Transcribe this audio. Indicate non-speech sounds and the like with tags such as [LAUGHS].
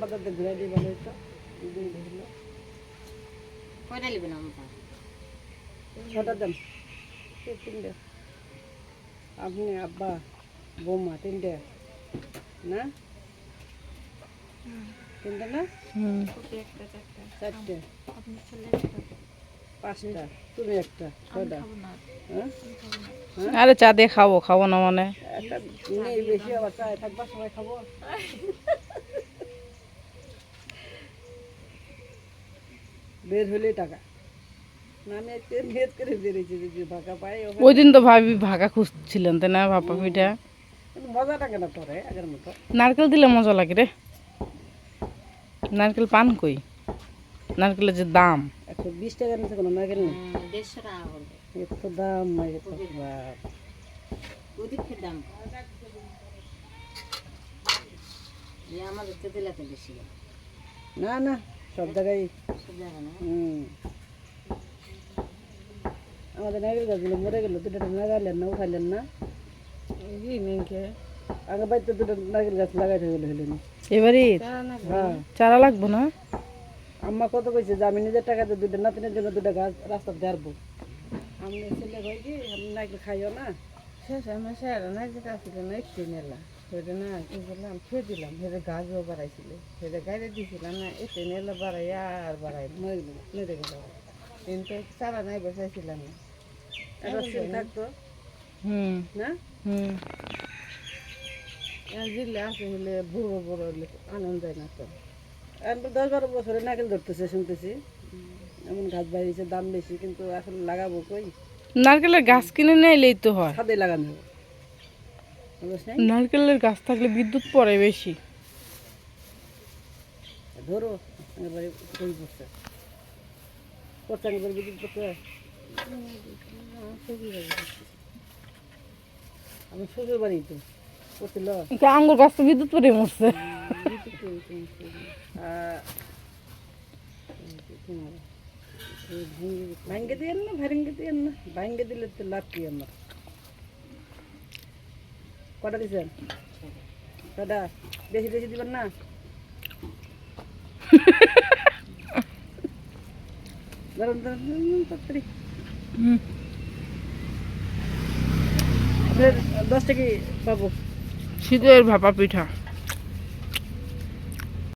বাজার দিয়ে ঘুরে দিয়ে ভালো হতো কয়টা নেবেন আমরা ছটা দেন। তিনটে। আপনি আব্বা বৌমা তিনটে। না? তিনটে না? চারটে। পাঁচটা। তুমি একটা। ছটা হ্যাঁ? আরে চা দিয়ে খাব খাব না মানে। একটা বেশি আবার থাকবা সবাই খাব। [LAUGHS] বের হলেই টাকা। ওই দিন তো ভাবি ভাগা খুঁজছিলেন তাই না ভাপা পিঠা? কিন্তু মজা টাকা না আগের মতো। নারকেল দিলে মজা লাগে রে। নারকেল পান কই? নারকেলের যে দাম। একশো বিশ টাকার নিচে কোনো নারকেল নেই? টাকা করবে এত দাম দাম না না সব জায়গায় আমাদের নারকেল গাছগুলো মরে গেল দুটো লাগালেন না উঠাইলেন না। আগে বাড়িতে দুটো নারকেল গাছ লাগাইতে গেলে হলো না। এবারে হ্যাঁ। চারা লাগবো না? আম্মা কত কইছে যে আমি নিজের টাকাতে দুটো নাতিনের জন্য দুটো গাছ রাস্তা দেড়বো আমি ছেলে কই কি আমি নারকেল খাইও না। শেষ আমার স্যার নাকি আসছিল না একটু নিলাম। সেটা না কি করলাম ফের দিলাম সেটা গাছও বাড়াইছিল। সেটা গাড়ি দিয়েছিলাম না একটু নিলে বাড়াই আর বাড়াই মরে মরে গেল। কিন্তু চারা নাই বসাইছিলাম না একটা থাকতো? হুম। না? হুম। দিলে আসে হলে বড় বড় হলে আনন্দ হয় না তো। এখন দশ বারো বছরে নারকেল ধরতেছে শুনতেছি। এমন গাছ বাড়িয়েছে দাম বেশি কিন্তু আসলে লাগাবো কই? নারকেলের গাছ কিনে নিলেই তো হয়। ছাদে লাগানো? নারকেলের গাছ থাকলে বিদ্যুৎ পড়ে বেশি। ধরো আমি শ্বশুর বাড়ি তো আঙ্গুর গাছ তো বিদ্যুৎ পড়ে মরছে। ভাঙ্গে দিয়ে না ভাঙ্গে দিয়ে না? ভাঙ্গে দিলে তো লাভ কি আমার? কটা দিছেন? কটা বেশি বেশি দিবেন না? দশটা কি পাবো? শীতের ভাপা পিঠা।